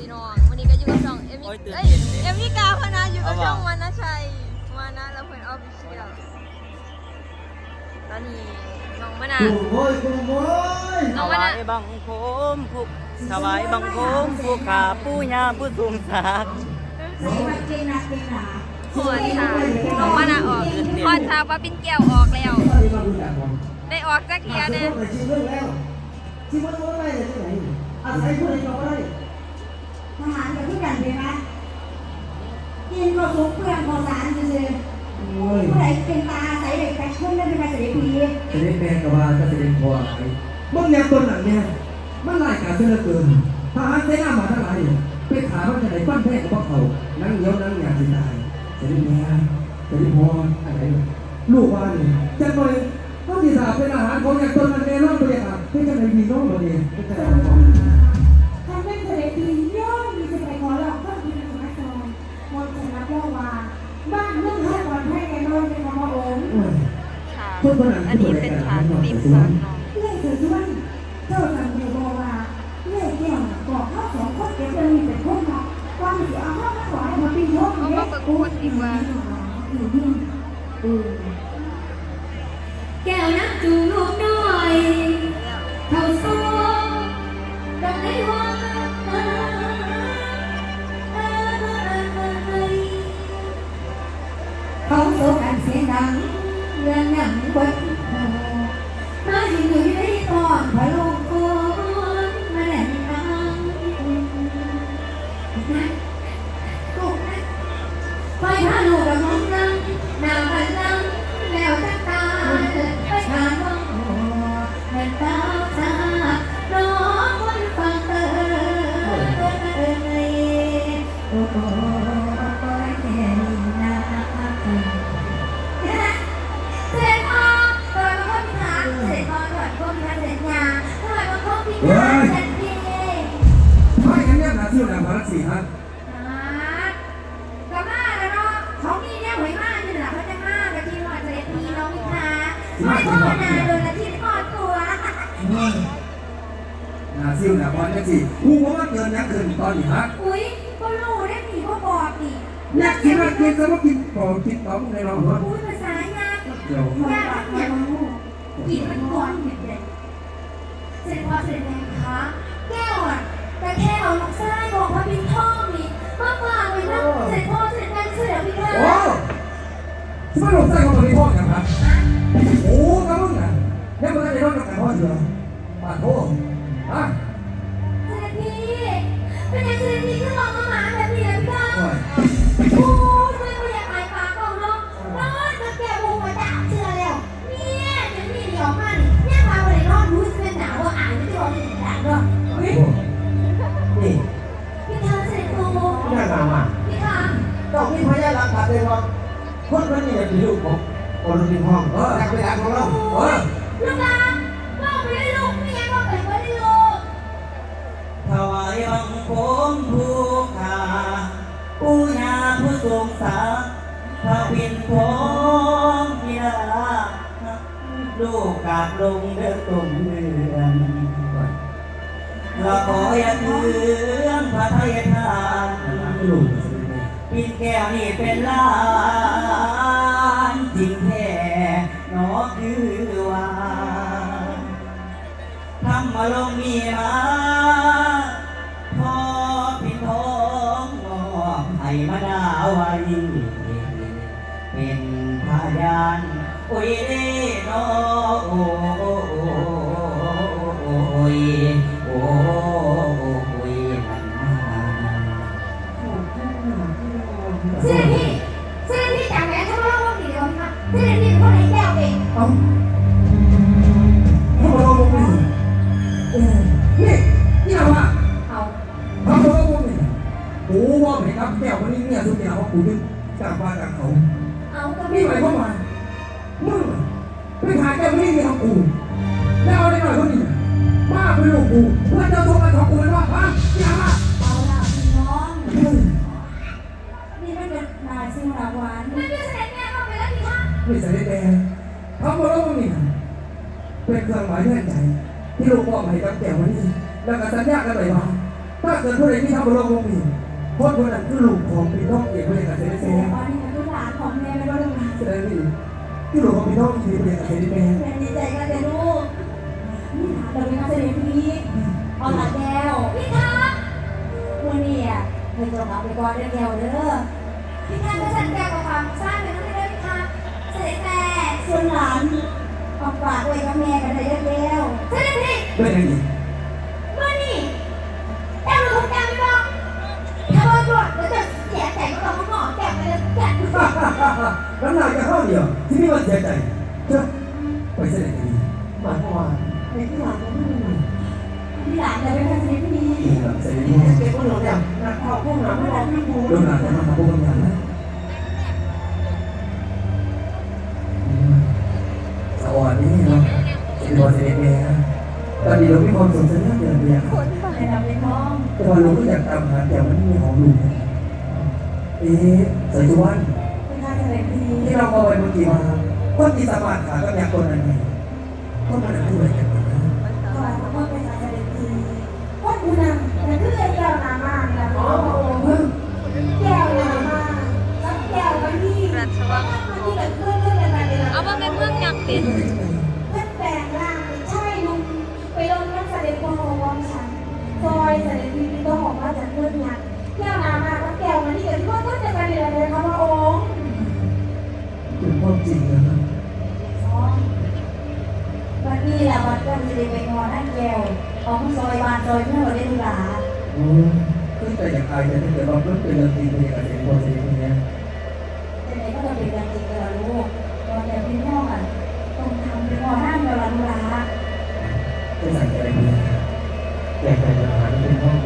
พี่น้องวันนี้ก็อยู่กับช่องเอ็มโอ้ยตื่นเอ้ยเต้นเลยเอ็มวิกาพนาอยู่กับเอาว่ะช่องวานาชัยวานาแล้วเพื่อนออฟฟิเชียลตอนนี้น้องมะนาวโอ้ยโอ้ยน้ถองมะวานายบังคมผู้ถวายบังคมผู้ขาผู้ยาผู้สูงศักดิ์พอดฉากน้องมะนาวออกพอดฉากว่าปินแก้วออกแล้วได้ออกจากเทียเนี่เนี่ยชิมเรื่องแล้วชิมว่าตัวอะไร ที่ไหนอาศัยผู้ใดก็ได้ทหารกับทุกอย่างเลยนะกินก็สุกเพื่อนพอสารซื่อโอ้ยๆผู้ใดเป็นตาใสเด็กแต่ชุ่มได้เป็นการเสด็จพีจะได้แปลกับว่าจะเป็นพออะไรมึงเนี่ยตัวหนังเนี่ยมันไล่การเสื้อเกินทหารเสนามาทั้งหลายไปขามันจะไหนปั้นแพ้กับพวกเขานั่งเดียวนั่งอยากจะตายจะได้แม่จะได้พออะไรลูกว่านี่จะหน่อยต้องที่สาเป็นอาหารของอย่างต้นมันแน่นอนตัวอย่างเพื่อจะได้มีน้องเราเอง อันนี้เป็นฉากติมฉากน้องเลื่อยเถิดด้วยเจ้าจำเดียวบอกว่าเลื่อยแก้วบอกข้าสองคนเก็บเงินเป็นคนเนาะความเสียเอาข้ามาขอให้มาปีโยกเนี่ยเออแก้วนักจูงลูกน้อยเขาสู้ดังในหัวเอ้เขาโศกันเสียงดัง งบน ไม่พ่อนาโดนละที่พ่อตัว นาซิวนาบอลนี่สิกูว่าเกินนักเกินตอนนี้ฮะอุ้ยก็รู้ได้ผีก็บอกดินักกินนักกินสมมติกินปอกินต้องในราเหรออุ้ยภาษายากเดี๋ยวยากเนี่ยกินมันก่อนเด็ดเสร็จพอเสร็จแล้วคะแก้วอะแต่แค่เอาลูกไส้ของพระบินท่องนี่มากกว่าเลยนะเสร็จพ่อเสร็จแม่เสร็จพี่ค่ะโอ้สมมติหลงใส่ของตัวนี้พ่อกันครับ เลยว่าคนคนนี้เป็นลูกของคนที่ห้องอยากไปหาของเราเออลูกหลานว่าไม่ได้ลูกไม่ยังว่าเป็นไม่ได้ลูกถวายบังคมผู้ขาผู้ยาผู้สงศักดิ์พระวินพงพิลาลูกกาบลงเดือตุ่มเดือนเราขออย่าเถืองพระไทยทานลูก ปินแก้วนี่เป็นล้านจริงแท้หนอคือว่าทำมาลงมีมาพอพินทองมอบให้มาดาไว้เป็นพยานโอ้ยเด้นอโอ้ กูนึกจากบ้านจากเขาเอาก็นี่ไม่หมายความว่ามึงไปหาแก้ววันนี้เนี่ยของกูแล้วเอาได้หน่อยคนนี้มาเป็นลูกกูเพื่อจะโทรมาของกูเลยว่าฮะอย่ามาเอาล่ะพี่น้องเฮ้ยนี่ไม่เป็นนายซิงหลาหวานไม่เป็นเสด็จแม่เข้าไปแล้วพี่คะนี่ใส่แดงเขาบอกว่ามึงนี่เป็นเครื่องหมายแทนใจที่ลูกมอบให้กับแก้ววันนี้แล้วก็สัญญากันไว้ว่าถ้าถ้าเกิดผู้ใดที่ทำบนโลกนี้ คนคนนั้นคือลูกของพี่น้องเอกเลยกับเซนเซ่ตอนนี้เป็นลูกหลานของแม่ไม่รู้เรื่องงานแสดงนี่คือลูกของพี่น้องที่เรียนกับเซนเซ่แม่ดีใจกันเลยลูกนี่ถามเราเป็นนักแสดงพี่เอาหลานแก้วพี่คะวันนี้อะเธอจะกลับไปก่อนเรื่องแก้วเด้อพี่คะก็ฉันแก้วกับความสร้างเป็นต้องไม่ได้พี่คะเสด็จแม่ส่วนหลานเอาฝากไว้กับแม่กันเลยเด้อแก้วเสด็จพี่ไม่ได้ น้ำลายจะเข้าเดียว ที่นี่มันเสียใจเจ้าไปเสด็จดีหมายความว่าในที่หลังก็ไม่มีที่หลังจะเป็นการเสด็จพี่ดีครับเสด็จดีเก็บพวกเราเนี่ยนักข่าวพวกเราพวกเราไม่รู้ลูกหลานจะมาทำพวกบางอย่างนะสวัสดีเนาะเสด็จบอเสด็จแม่ตอนนี้เรามีความสนใจเรื่องเดือนเดียวในดำในท้องแต่ว่าเราก็อยากตามหาแต่มันไม่มีของลุงเอ๊ะสายจวัน ที่เราเอาไปเมื่อกี้มาคนที่สามารถขาก็อยากคนนั้นไงคนมันอะไรกันนะก่อนเขาเป็นอะไรดีว่าคุณนำแต่คือแก้วนามาเนี่ยโอ้โหแโอ้ก็แต่อยากอายแต่ถ้าเกิดเราเพิ่งเป็นเรื่องจริงเป็นอย่างไรเป็นคนจริงอย่างเงี้ยจะไหนก็จะเป็นการจริงกับลูกตอนแต่พี่น้องอะต้องทำเป็นงอนนั่นกับดูหลาจะใส่ใจดีแก่แต่ปัญหาที่เป็นห้อง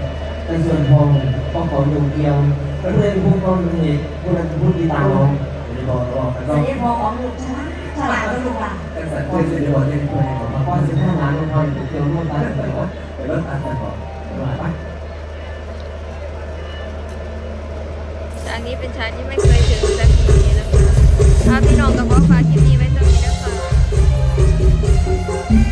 ในส่วนของของของโยงเกียวก็เลยพูดก็มีเหตุพูดนั้นพูดดีตาน้องจะบอกบอกกันจะก็ได้พอของลูกฉลาดฉลาดกับลูกหลาแต่สัตว์เพื่อนจะบอกเล่นตัวเองบอกพ่อว่าสิบห้าล้านลงทอนเกี่ยวร่วมกันแต่ว่าแต่รถตัดกันบอกไป นี้เป็นชั้นที่ไม่เคยถึงสักทีนี้นะคะพี่น้องกับว่าฟ้าคลิปนี้ไว้สักทีนะคะ